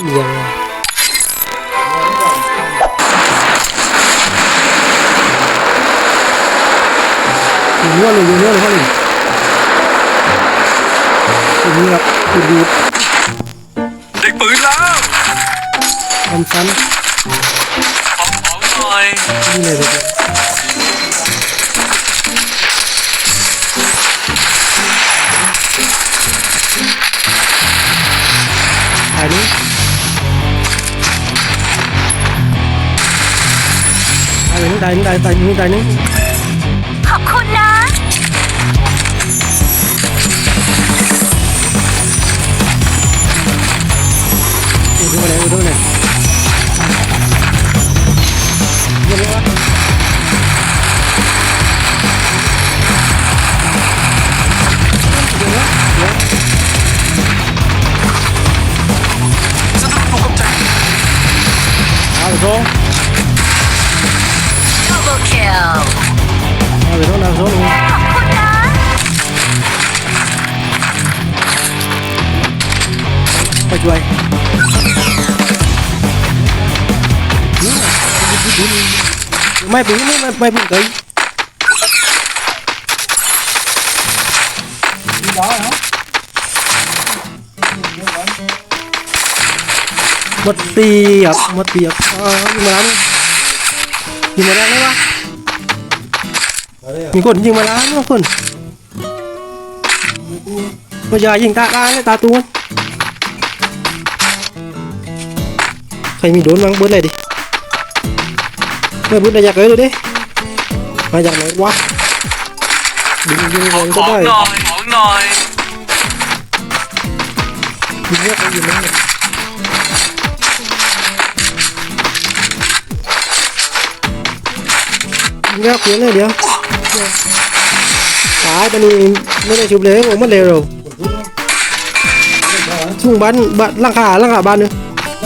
giờ Buono, buono, buono. Tôi nghĩ là tôi đi. Địch bự lắm. Em sắn. Bóng bóng rồi. Như này được. ถ่ายนี้ถ่ายนี้ถ่ายถ่ายนี้ถ่ายนี้ขอบคุณนะ ดูดูไหนดูดูไหน ช่วยไม่ปีไม่ไม่ไม่ปุ๋ยเกยหมดเตีอะหมดเตีอะเออยิงมาแล้วยิงมาแล้วไหมวะมีคนยิงมาแล้วมั้งคนมายายิงตาตาเลยตาตัว ใครมีโดนบ้างเบิร์ดเลยดิเบิร์ดเบิร์ดอยากเลยดูดิมาจากไหนวะยิงยิงขแรองงขก็องได้หน่อยของหน่อยยิงเยอะไปยิงนั่นยิงเยอะเพี้ยนเลยเดี๋ยวตายตอนนี้ไม่ได้ชุบเลยผมมันเร็วเราทุ่งบ้านบ้านหลังคาหลังคาบ้านเนอะ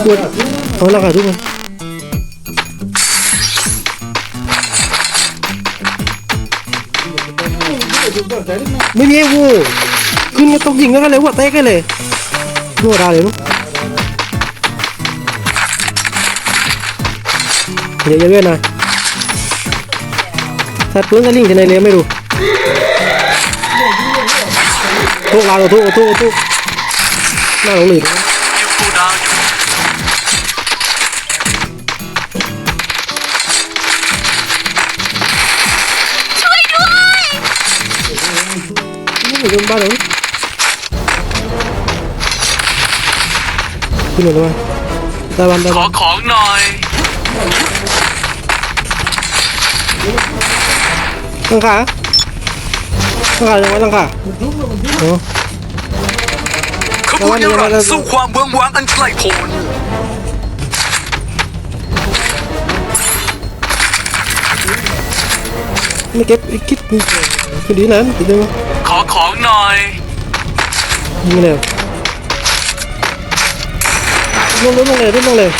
ปวด เอาลังคาทุ่งมันไม่มีว้ขึ้นก็ต้องยิงกันเลยหัวเตะกันเลยหัวดาเลยมั้งเดี๋ยวเยอะๆหน่อยถ้าปืนจะลิงที่ไหนเลยไม่รู้ทุกลาเราทุกทุกทุกน้าหลงหลีด นี่อยู่บ้านหลังขึ้นหน่อยด้วยตาบันตาขบัอนของหน่อย ตั้งขาตั้งขาจังวะตั้งขาโอ้ขบวนยรันสู้ความเบื้องว้างอันไกลโพ้นไม่เก็บไอ้คิด คือดีนะติดเลยมั้ง ขอของหน่อย ยิงเลยลงลงลงเลยลงเลย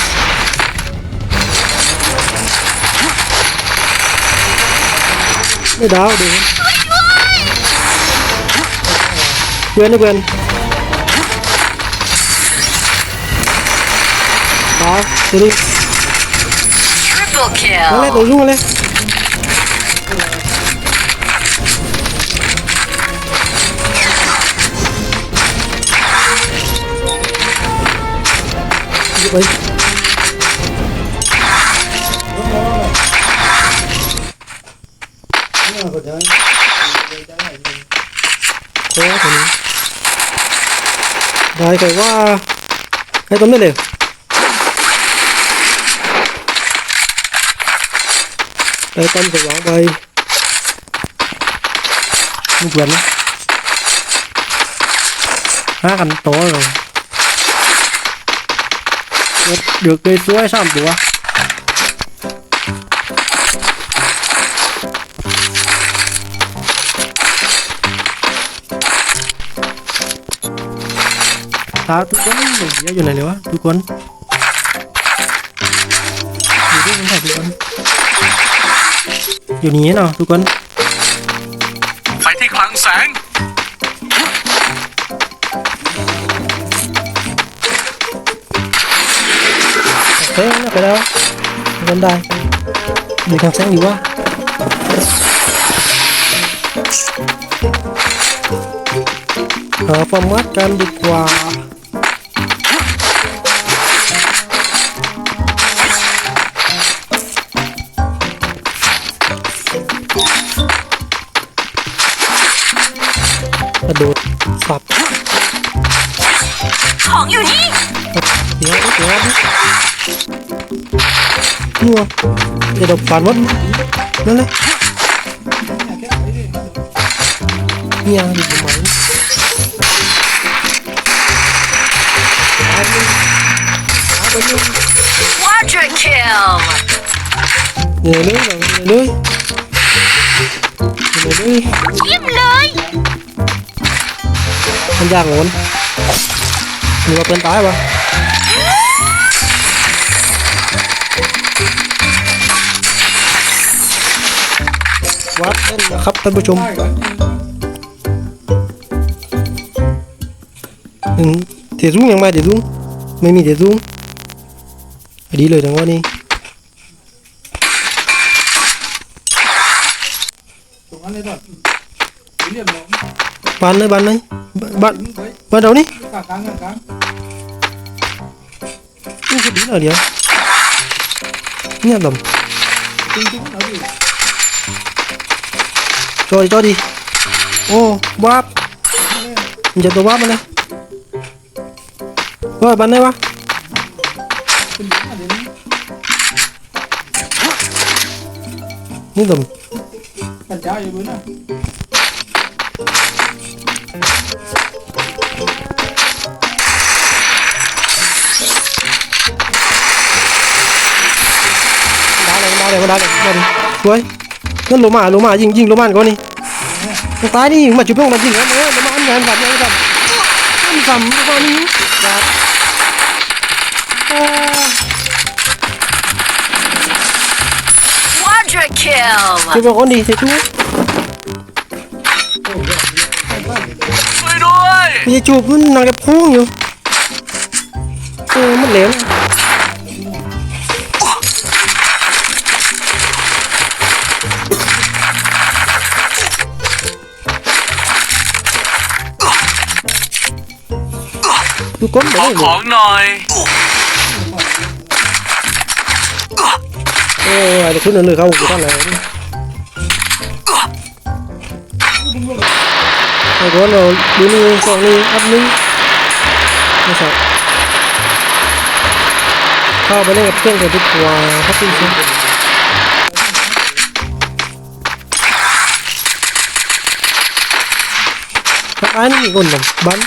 ไม่ดาวดูเพื่อนนะเพื่อนดาวเดี๋ยวดิ triple มาเลย kill ตัวยุ่งเลย giúp ấy có thể đấy phải qua cái tấm lên đều đây tâm của nó bay nó quyền lắm hát anh to rồi được cây suối sao được à ทุกคนเยอะอยู่ไหนเลยวะทุกคนอยู่ด้วยกันค่ะทุกคนอยู่นี่เนาะทุกคน ไปที่คลังแสง thế nó phải đâu? Gần đây. Mình còn sáng nhiều quá. Hờ Hợp format cam đi qua. Aduh, stop. thua để độc phản mất lên lên nhà thì của máy Quadra kill. Nhảy lưới rồi, nhảy lưới. Nhảy lưới. Chim lưới. Anh ra ngủ anh. Người bên trái mà. ว่าเป็นตายปะวัดเล่นนะครับท่านผู้ชมหนึ่งเถียรุ่งยังไม่เถียรุ่งไม่มีเถียรุ่งดีเลยจังหวะนี้ ตรงนั้นเลยแบบเรียบร้อย บ้านไหนบ้านไหนบ้านบ้านเรานี่ กลางกลางกลางกลาง นี่ก็ดีแล้วเดี๋ยวเงียบล จริง cho đi cho đi. Ô oh, bóp. Mình chụp đồ bóp vào đây. Rồi bắn đây bác. Miếng gầm Bánh cháo gì bữa nào Đá này, đá này, đá này, đá này Cuối นไหนวะเป็นอย่างนั้นเดี๋ยวนี้นี่ลกระจายอยู่บนน่ะำดาเลยดาเลยดาเลยดาเลยสวยนั่นโลมาโลมายิงยิงโลมาก่อนนี่มันตายนี่มาจุดพงมายิงแล้วเออโลมาอันงานแบบนี้แบบอันซ้ำโลมานี่แบบอ่าวอเตอร์คิลจุดพงคนดีเสียทุกช่วยด้วยมันจะจูบมันนางกับพุ่งอยู่เออมันเหลวนะ ดูก้นไปขอเลยของหน่อย เออไอ้คุณนั่นเลยเขาอยู่ข้างไหนไอ้ก้นเราดูนี่สองนี่อัพนี่ไม่ใช่เข้าไปเล่นกับเพื่อนกันดีกว่าครับพี่ชิถ้าอันนี้คนแบบบัน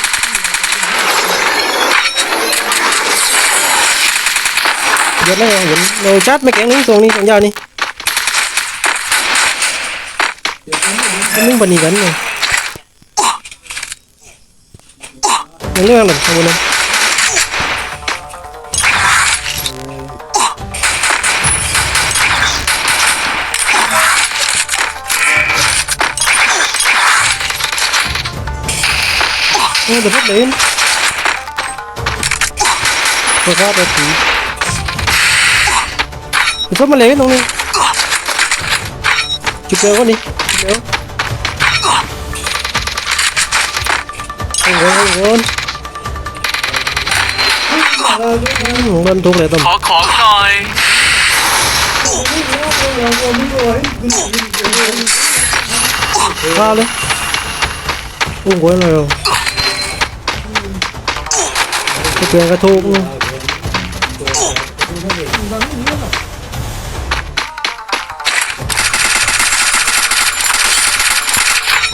เดี๋ยวเลยเห็นเราชัดไม่แข็งนี่ตรงนี้ตรงยาวนี่มันนึ่งปนีกันเลยยังเรื่องอะไรทำไมนั้นเออเดี๋ยวพักเล่นเดี๋ยวพักเล่นตรงนี้จุดเดียวก็ นี่จุดเดียวโอ้โหโอ้โหมันทุกเลยตั้ม ขอของหน่อย ข้าวเลยโอ้โ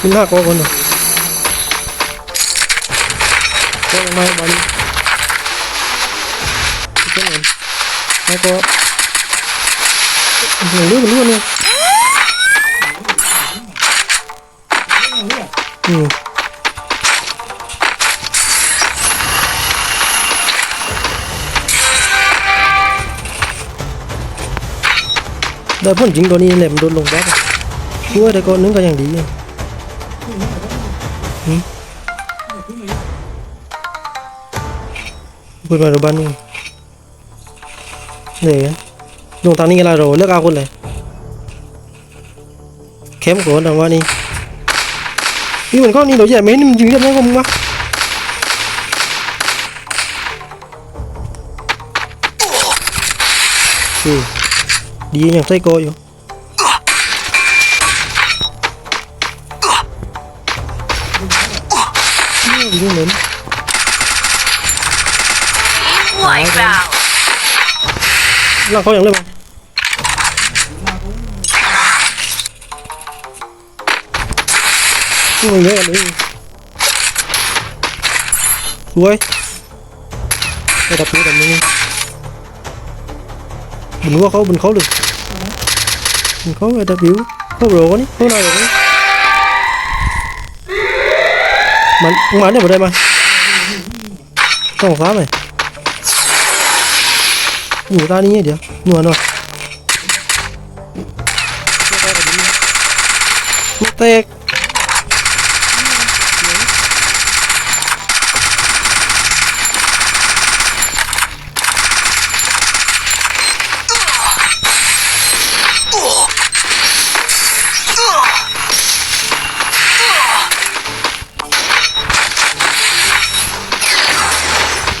น่ายเลยนะอยู่บนคนนึงอยู่แล้วนึงไม่กลัวเลยเลยกลัวเลยยิงต้องบนเนี้ยกันมาเดียวยิงห้าก้อนก่อนหน่อยก้อนลงมาบอลเจ้เงินไปก็อย่างนี้มันรู้นี่อืมได้พ่นจริงตัวนี้แหลมโดนลงแบล็อกอะคิดว่าแต่ก็นึงก็ยังดี พูดมาดูบ้านนี่เนี่ยลงทานี้กันละเราเลือกเอาคนเลยเข้มกว่าทางว่านี่นี่มันก็นี่เราใหญ่ไหมนี่มันยิงได้ไหมก็มึงวะดีอย่างไส้โกอยู่ ดีเหมือน Wipeout. ร่างเขาอย่างเลยมั้งนี่มันเยอะกันเลยสวยระดับนี้แบบนี้บุญว่าเขาบุญเขาเลยบุญเขาระดับบิวเขาโรกันนี่เขาหน่อยแบบนี้มันมันเนี่ยบ่ได้มาต้องฟ้าไหมอยู่ตานี้ Bắn, không bắn được vào đây mà. Không pháp này. Ngủ ta đi nhé đi Ngủ rồi Mất tech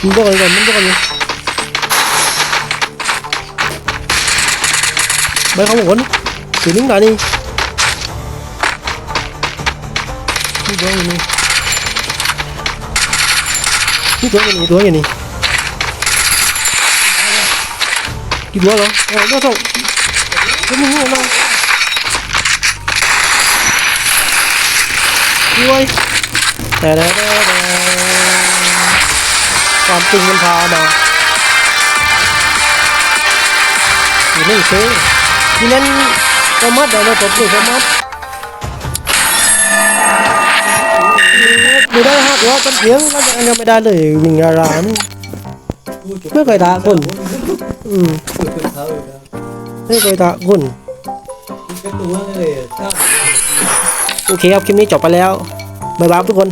문제가 이거. 문제가요. mày không muốn xử lý lại đi đi xuống gì đi đi xuống gì đi xuống gì đi đi xuống rồi ờ nó xong cái mình không đâu đi ơi đây đây đây นี้นี่ตัวามึงหัวเราด้วยแต่แต่แต่ความตึงมันพามาอยู่นี่เซ่ที่นั่นก็มัดเดียวเราตบด้วยก็มัดดูได้ฮะเดี๋ยวกันเสียงแล้วจะยังไม่ได้เลยวิ่งอารานี่ไม่เคยด่าคนอืมไม่เคยด่าคนโอเคครับคลิปนี้จบไปแล้วบ๊ายบายทุกคน